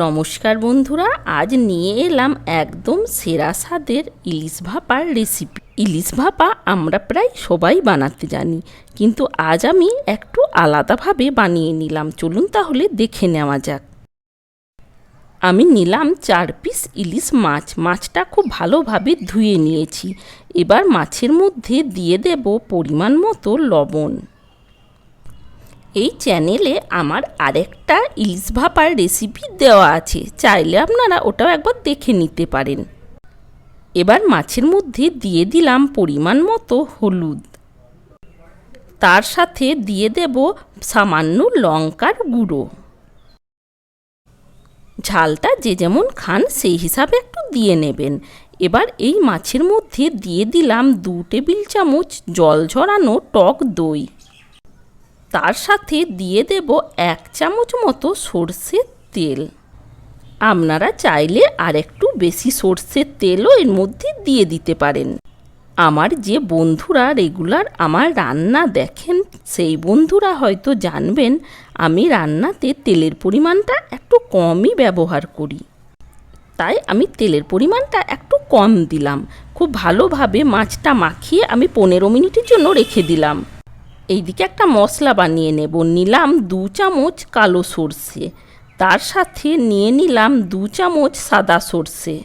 নমস্কার বন্ধুরা, আজ নিয়ে এলাম একদম সেরা স্বাদের ইলিশ ভাপার রেসিপি ইলিশ ভাপা আমরা প্রায় সবাই বানাতে জানি, কিন্তু আজ আমি একটু আলাদাভাবে বানিয়ে নিলাম। চলুন তাহলে দেখে নেওয়া যাক। আমি নিলাম চার পিস ইলিশ মাছ। মাছটা খুব ভালোভাবে ধুয়ে নিয়েছি। এবার মাছের মধ্যে দিয়ে দেব পরিমাণ মতো লবণ। এই চ্যানেলে আমার আরেকটা ইলিশ ভাপার রেসিপি দেওয়া আছে। চাইলে আপনারা ওটাও একবার দেখে নিতে পারেন। এবার মাছের মধ্যে দিয়ে দিলাম পরিমাণ মতো হলুদ। তার সাথে দিয়ে দেব সামান্য লঙ্কার গুঁড়ো। ঝালটা যে যেমন খান সেই হিসাবে একটু দিয়ে নেবেন। এবার এই মাছের মধ্যে দিয়ে দিলাম দু টেবিল চামচ জল ঝরানো টক দই। তার সাথে দিয়ে দেব এক চামচ মতো সর্ষের তেল। আপনারা চাইলে আর একটু বেশি সর্ষের তেলও এর মধ্যে দিয়ে দিতে পারেন। আমার যে বন্ধুরা রেগুলার আমার রান্না দেখেন, সেই বন্ধুরা হয়তো জানবেন, আমি রান্নাতে তেলের পরিমাণটা একটু কমই ব্যবহার করি। তাই আমি তেলের পরিমাণটা একটু কম দিলাম। খুব ভালোভাবে মাছটা মাখিয়ে আমি পনেরো মিনিটের জন্য রেখে দিলাম। এইদিকে একটা মশলা বানিয়ে নেব। নিলাম দু চামচ কালো সর্ষে। তার সাথে নিয়ে নিলাম দু চামচ সাদা সর্ষে।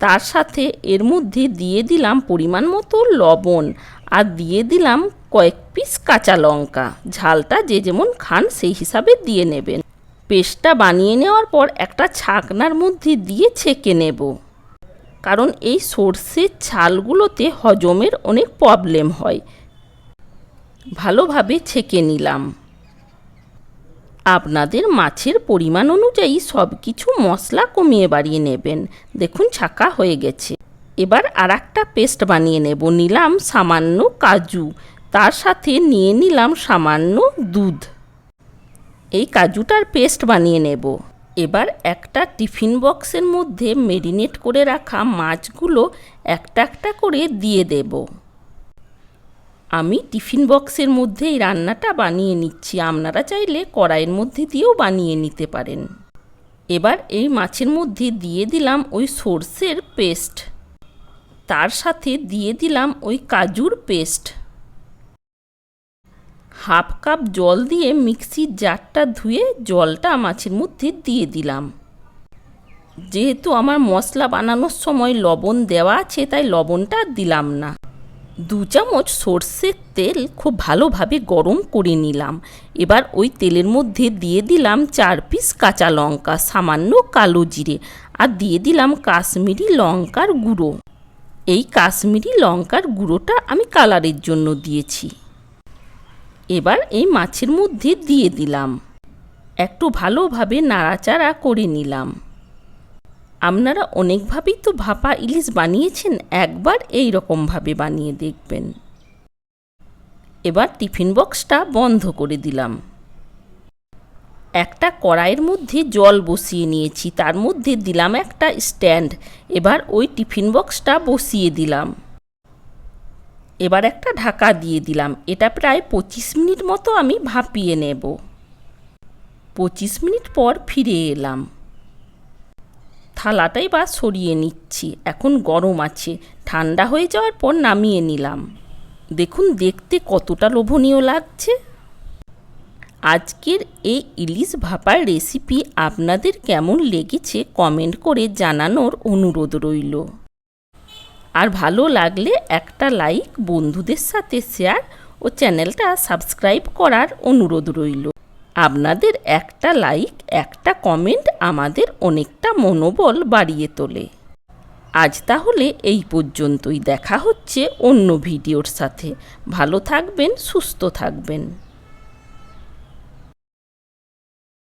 তার সাথে এর মধ্যে দিয়ে দিলাম পরিমাণ মতো লবণ আর দিয়ে দিলাম কয়েক পিস কাঁচা লঙ্কা। ঝালটা যে যেমন খান সেই হিসাবে দিয়ে নেবেন। পেস্টটা বানিয়ে নেওয়ার পর একটা ছাকনার মধ্যে দিয়ে ছেঁকে নেব। কারণ এই সর্ষের ছালগুলোতে হজমের অনেক প্রবলেম হয়। ভালোভাবে ছেঁকে নিলাম। আপনাদের মাছের পরিমাণ অনুযায়ী সব কিছু মশলা কমিয়ে বাড়িয়ে নেবেন। দেখুন, ছাকা হয়ে গেছে। এবার আর একটা পেস্ট বানিয়ে নেব। নিলাম সামান্য কাজু। তার সাথে নিয়ে নিলাম সামান্য দুধ। এই কাজুটার পেস্ট বানিয়ে নেব। এবার একটা টিফিন বক্সের মধ্যে মেরিনেট করে রাখা মাছগুলো একটা একটা করে দিয়ে দেবো। আমি টিফিন বক্সের মধ্যে এই রান্নাটা বানিয়ে নিচ্ছি। আপনারা চাইলে কড়াইয়ের মধ্যে দিয়েও বানিয়ে নিতে পারেন। এবার এই মাছের মধ্যে দিয়ে দিলাম ওই সর্ষের পেস্ট। তার সাথে দিয়ে দিলাম ওই কাজুর পেস্ট। হাফ কাপ জল দিয়ে মিক্সির জারটা ধুয়ে জলটা মাছের মধ্যে দিয়ে দিলাম। যেহেতু আমার মশলা বানানোর সময় লবণ দেওয়া আছে, তাই লবণটা দিলাম না। দু চামচ সর্ষের তেল খুব ভালোভাবে গরম করে নিলাম। এবার ওই তেলের মধ্যে দিয়ে দিলাম চার পিস কাঁচা লঙ্কা, সামান্য কালো জিরে আর দিয়ে দিলাম কাশ্মীরি লঙ্কার গুঁড়ো। এই কাশ্মীরি লঙ্কার গুঁড়োটা আমি কালারের জন্য দিয়েছি। এবার এই মাছের মধ্যে দিয়ে দিলাম। একটু ভালোভাবে নাড়াচাড়া করে নিলাম। আপনারা অনেকভাবেই তো ভাপা ইলিশ বানিয়েছেন, একবার এই রকমভাবে বানিয়ে দেখবেন। এবার টিফিন বক্সটা বন্ধ করে দিলাম। একটা কড়াইয়ের মধ্যে জল বসিয়ে নিয়েছি, তার মধ্যে দিলাম একটা স্ট্যান্ড। এবার ওই টিফিন বক্সটা বসিয়ে দিলাম। এবার একটা ঢাকা দিয়ে দিলাম। এটা প্রায় পঁচিশ মিনিট মতো আমি ভাপিয়ে নেব। পঁচিশ মিনিট পর ফিরে এলাম। থালাটাই বা সরিয়ে নিচ্ছি। এখন গরম আছে। ঠান্ডা হয়ে যাওয়ার পর নামিয়ে নিলাম। দেখুন, দেখতে কতটা লোভনীয় লাগছে। আজকের এই ইলিশ ভাপার রেসিপি আপনাদের কেমন লেগেছে কমেন্ট করে জানানোর অনুরোধ রইল। আর ভালো লাগলে একটা লাইক বন্ধুদের সাথে শেয়ার ও চ্যানেলটা সাবস্ক্রাইব করার অনুরোধ রইল। আপনাদের একটা লাইক একটা কমেন্ট আমাদের অনেকটা মনোবল বাড়িয়ে তোলে। আজ তাহলে এই পর্যন্তই। দেখা হচ্ছে অন্য ভিডিওর সাথে। ভালো থাকবেন, সুস্থ থাকবেন।